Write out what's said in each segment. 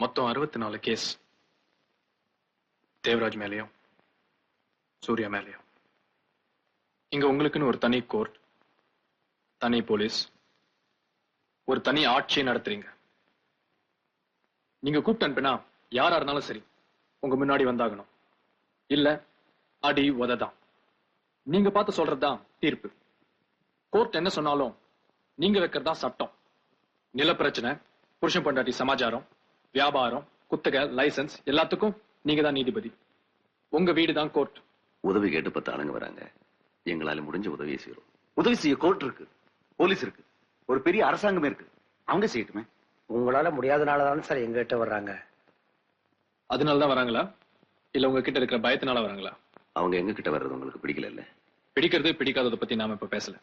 மொத்தம் அறுபத்தி நாலு கேஸ் தேவராஜ் மேலேயும் சூர்யா மேலேயும். இங்க உங்களுக்குன்னு ஒரு தனி கோர்ட் தனி போலீஸ் ஒரு தனி ஆட்சியை நடத்துறீங்க. நீங்க கூப்பிட்டு அனுப்பினா யாரா இருந்தாலும் சரி உங்க முன்னாடி வந்தாகணும். இல்ல அடி உததான். நீங்க பார்த்து சொல்றதுதான் தீர்ப்பு. கோர்ட் என்ன சொன்னாலும் நீங்க வைக்கிறதா சட்டம். நில பிரச்சனை புருஷன் பொண்டாட்டி சமாச்சாரம் வியாபாரம் குத்தகை லைசென்ஸ் எல்லாத்துக்கும் நீங்க தான் நீதிபதி. உங்க வீடு தான் கோர்ட் உதவி கேட்டு பத்து ஆளுங்க வராங்க. எங்களால முடிஞ்ச உதவியை செய்யறோம். உதவி செய்ய கோர்ட் இருக்கு. போலீஸ் இருக்கு. ஒரு பெரிய அரசாங்கமே இருக்கு. அவங்க செய்யட்டுமே. உங்களால முடியாதனால தானே சார் எங்ககிட்ட வர்றாங்க. அதனால தான் வராங்களா? இல்ல உங்க கிட்ட இருக்கிற பயத்தினால வராங்களா? அவங்க எங்க கிட்ட வர்றது உங்களுக்கு பிடிக்கல இல்ல பிடிக்கிறது பிடிக்காததை பத்தி நாம இப்ப பேசல.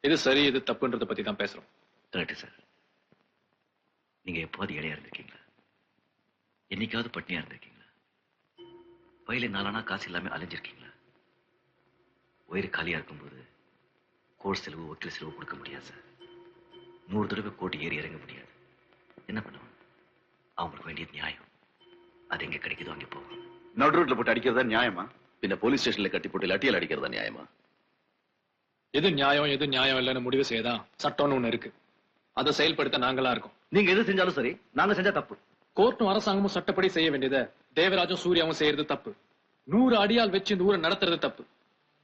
எது சரி எது தப்புன்றத பத்தி தான் பேசுறோம். Correct sir. நீங்க எப்போது இடையா இருந்திருக்கீங்களா? என்னைக்காவது பட்னியா இருந்திருக்கீங்களா? வயல நாளானா காசு இல்லாம அலைஞ்சிருக்கீங்களா? வயிறு காலியா இருக்கும்போது கோர்ஸ் செலவு வக்கீல் செலவு கொடுக்க முடியாது சார். நூறு தடவை கோர்ட்டு ஏறி இறங்க முடியாது. என்ன பண்ணுவோம் அவங்களுக்கு வேண்டியது நியாயம். அது எங்க கிடைக்குதோ அங்கே போவோம் நடு ரோட்ல போட்டு அடிக்கிறதா நியாயமா? பின்ன போலீஸ் ஸ்டேஷன்ல கட்டி போட்டு லட்டியால் அடிக்கிறதா நியாயமா? எது நியாயம் எது நியாயம் இல்லைன்னு முடிவு செய்யதான் சட்டம்னு ஒண்ணு இருக்கு. அதை செயல்படுத்த நாங்களா இருக்கோம். நீங்க எது செஞ்சாலும் சரி நாங்க செஞ்சா தப்பு. கோர்ட்டும் அரசாங்கமும் சட்டப்படி செய்ய வேண்டியதை தேவராஜும் சூர்யாவும் செய்யறது தப்பு. நூறு அடியால் வச்சு இந்த ஊரை நடத்துறது தப்பு.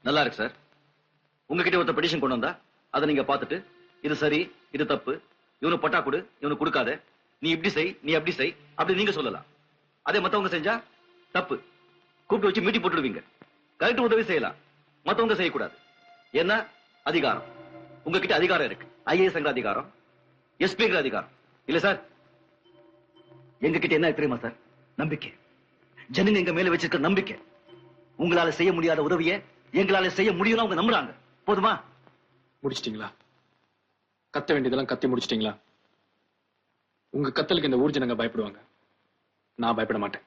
நல்லா இருக்கு சார். உங்ககிட்ட ஒருத்த பெடிஷன் கொண்டு வந்தா அதை நீங்க பாத்துட்டு இது சரி இது தப்பு இவனு பட்டா கொடு இவனு கொடுக்காத நீ இப்படி செய் நீ அப்படி செய் அப்படி நீங்க சொல்லலாம். அதே மத்தவங்க செஞ்சா தப்பு. கூப்பிட்டு வச்சு மீட்டி போட்டுடுவீங்க. கரெக்ட் உதவி செய்யலாம். மத்தவங்க செய்யக்கூடாது. என்ன அதிகாரம். உங்ககிட்ட அதிகாரம் இருக்கு. ஐஏஎஸ் அதிகாரம் எஸ்பிங்கிற அதிகாரம். இல்ல சார் எங்க கிட்ட என்ன தெரியுமா சார்? நம்பிக்கை. ஜனங்க எங்க மேல வச்சிருக்க நம்பிக்கை. உங்களால செய்ய முடியாத உதவியை எங்களால செய்ய முடியும்னு அவங்க நம்புறாங்க. போதுமா? முடிச்சிட்டீங்களா? கத்த வேண்டியதெல்லாம் கத்தி முடிச்சிட்டீங்களா? உங்க கத்தலுக்கு இந்த ஊர் ஜனங்க பயப்படுவாங்க. நான் பயப்பட மாட்டேன்.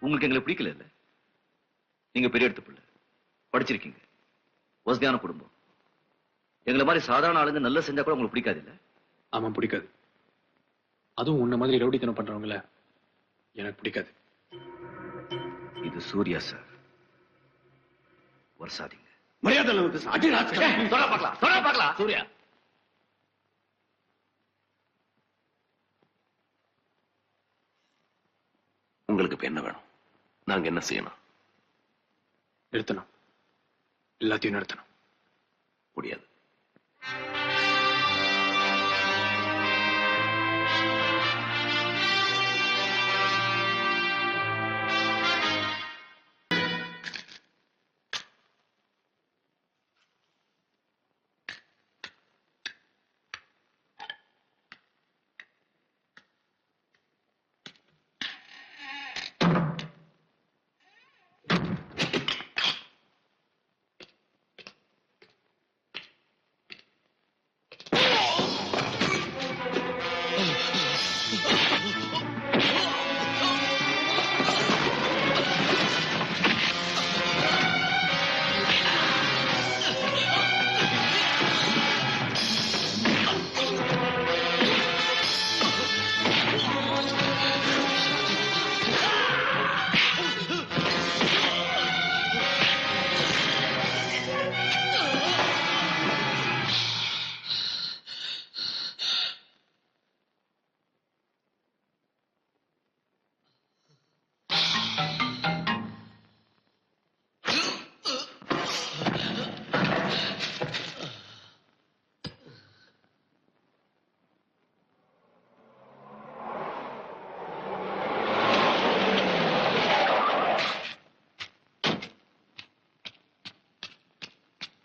உங்களுக்கு எங்களை பிடிக்கல இல்ல? நீங்க பெரிய எடுத்து பிள்ளை. படிச்சிருக்கீங்க. வசதியான குடும்பம். எங்களை மாதிரி சாதாரண ஆளுங்க நல்லா செஞ்சா கூட உங்களுக்கு பிடிக்காது இல்ல? ஆமா பிடிக்காது. அதுவும் உன்ன மாதிரி ரவுடித்தனம் பண்றவங்கள எனக்கு பிடிக்காது. இது சூர்யா சார். வருஷாதீங்க. மரியாதை பார்க்கலாம் சூர்யா. உங்களுக்கு இப்ப என்ன வேணும்? நாங்க என்ன செய்யணும்? நிறுத்தணும் எல்லாத்தையும் நிறுத்தணும் முடியாது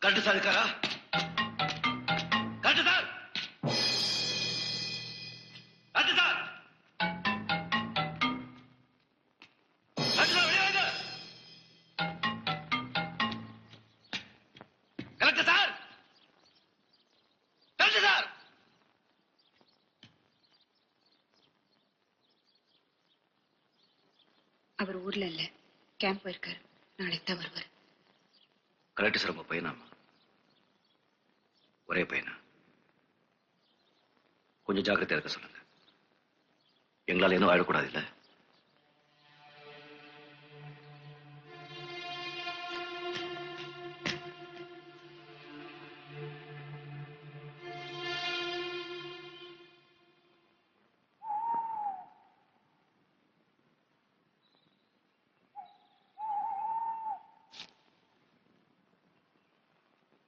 கரெக்ட் சார் இருக்காரா? Correct sir! Correct sir! அவர் ஊர்ல இல்ல. கேம்ப் போயிருக்காரு. நாளைக்கு தான் வருவார். கலெக்டர் சார் உங்க பையனாமா? ஒரே பையனா? கொஞ்சம் ஜாக்கிரதையா இருக்க சொல்லுங்க. எங்களால் எதுவும் ஆயிடக்கூடாது இல்ல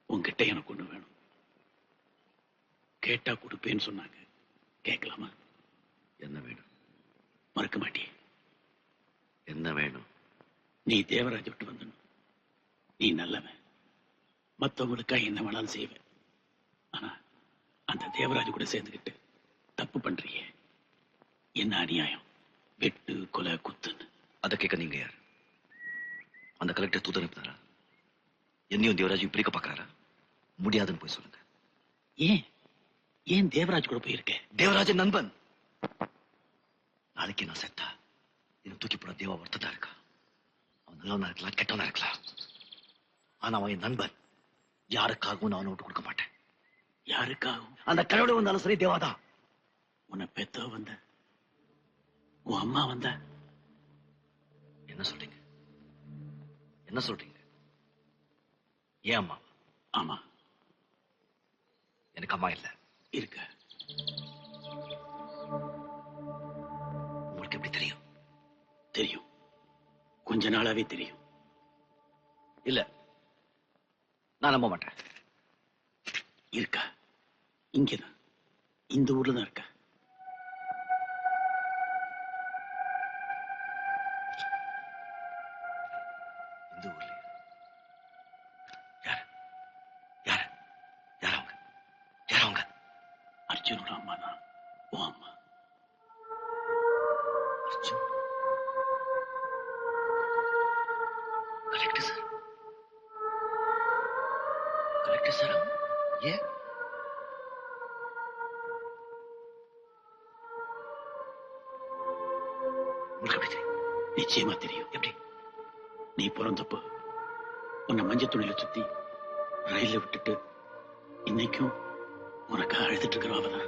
உன்கிட்ட எனக்கு ஒண்ணு கேட்டா கொடுப்பேன்னு சொன்னாங்க. கேட்கலாமா? என்ன வேணும்? மறுக்க மாட்டியே. என்ன வேணும்? நீ தேவராஜ் விட்டு வந்துடணும் நீ நல்லவன். மத்தவங்களுக்காக என்ன வேணாலும் செய்வேன் ஆனா அந்த தேவராஜ் கூட சேர்ந்துக்கிட்டு தப்பு பண்றியே. என்ன அநியாயம்? வெட்டு கொலை குத்துன்னு. அதை கேட்க நீங்க யார்? அந்த கலெக்டர் தூது அனுப்புனாரா என்னையும் தேவராஜையும் பிரிக்க பார்க்கறாரா? முடியாதுன்னு போய் சொல்லுங்க. ஏன்? ஏன் தேவராஜ் கூட போயிருக்க? தேவராஜன் நண்பன். நாளைக்கு நான் செத்தா என்ன தூக்கி போட தேவா வருத்ததா இருக்கா? அவன் நல்லவனா இருக்கலாம் கெட்டவனா இருக்கலாம். ஆனா அவன் என் நண்பன். யாருக்காகவும் நான் அவனை விட்டு கொடுக்க மாட்டேன். யாருக்காகவும்? அந்த கடவுளை வந்தாலும் சரி தேவாதான். உன்னை பெத்தோ வந்த உன் அம்மா வந்த. என்ன சொல்றீங்க? என்ன சொல்றீங்க? ஏன் அம்மா? ஆமா. எனக்கு அம்மா இல்ல. இருக்க. உங்களுக்கு எப்படி தெரியும்? தெரியும். கொஞ்ச நாளாவே தெரியும். இல்ல நான் நம்ப மாட்டேன். இருக்கா? இங்கதான். இந்த ஊர்ல தான் இருக்கா? ஏன் எப்படி தெரியும்? நிச்சயமா தெரியும். எப்படி? நீ பிறந்தப்போ உன்னை மஞ்சள் துணியில சுத்தி ரயில விட்டுட்டு இன்னைக்கும் உனக்கு அழுதுட்டு இருக்கிறவா தான்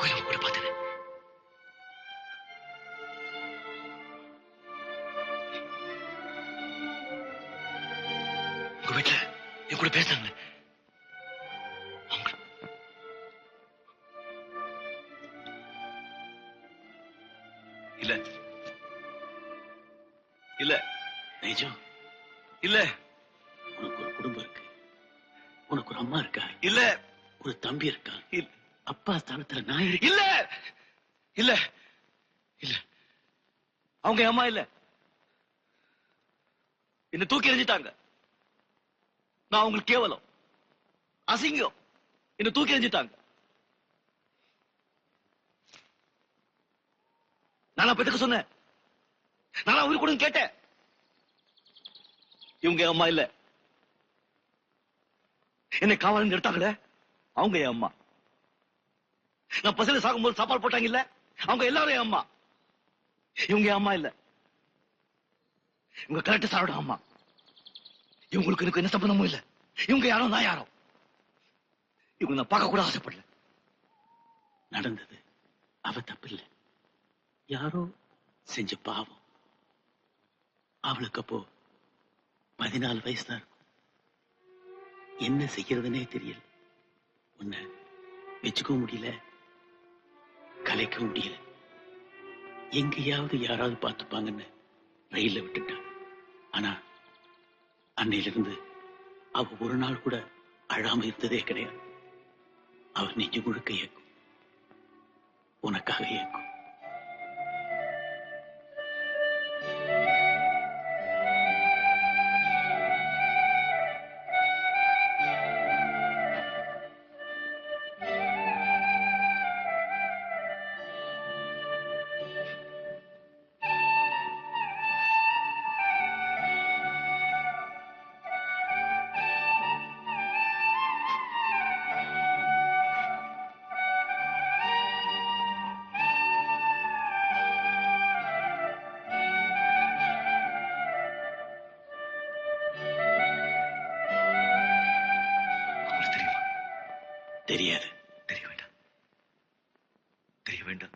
கோயில் கூட பார்த்தேன். உங்க வீட்டுல என் கூட பேசுறாங்க அவங்க இல்ல. இல்ல. நிஜம்? இல்ல. உனக்கு ஒரு குடும்பம் இருக்கு. உனக்கு ஒரு அம்மா இருக்கா? இல்ல. ஒரு தம்பி இருக்கான் இல்ல. அப்பா ஸ்தானத்துல நான் இருக்கேன். இல்ல! இல்ல! இல்ல! அவங்க என் அம்மா இல்ல. என்ன தூக்கி எறிஞ்சிட்டாங்க. நான் அவங்களுக்கு கேவலம். அசிங்கம். என்ன தூக்கி எறிஞ்சிட்டாங்க. நானா பெத்துக்க சொன்னேன். நானா உயிர் கொடுங்க கேட்டேன். இவங்க அம்மா இல்ல. என்னை காவலங்க எடுத்தாங்களே? அவங்க என் அம்மா. நான் பசங்க சாகும்போது சாப்பாடு போட்டாங்க இல்ல? அவங்க எல்லாரும் என் அம்மா. இவங்க என் அம்மா இல்ல. இவங்க கரெக்ட் சாரோட அம்மா. இவங்களுக்கு எனக்கு என்ன சம்பந்தமும் இல்ல. இவங்க யாரோ நான் யாரோ. இவங்க நான் பார்க்க கூட ஆசைப்படல. நடந்தது. அவ தப்பு யாரோ செஞ்ச பாவம். அவளுக்கு அப்போ பதினாலு வயசு தான் இருக்கும். என்ன செய்யறதுனே தெரியல. உன்னை வச்சுக்கவும் முடியல. கலைக்க முடியல. எங்கேயாவது யாராவது பார்த்துப்பாங்கன்னு ரயில்ல விட்டுட்டான். ஆனா அன்னையிலிருந்து அவ ஒரு நாள் கூட அழாம இருந்ததே கிடையாது. அவ நெஞ்சு முழுக்க ஏக்கும். உனக்காக ஏக்கும். தெரியாது. தெரிய வேண்டாம். தெரிய வேண்டாம்.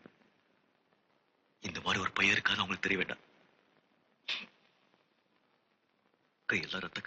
இந்த மாதிரி ஒரு பையன் இருக்காது அவங்களுக்கு தெரிய வேண்டாம். கையெல்லாம் ரத்த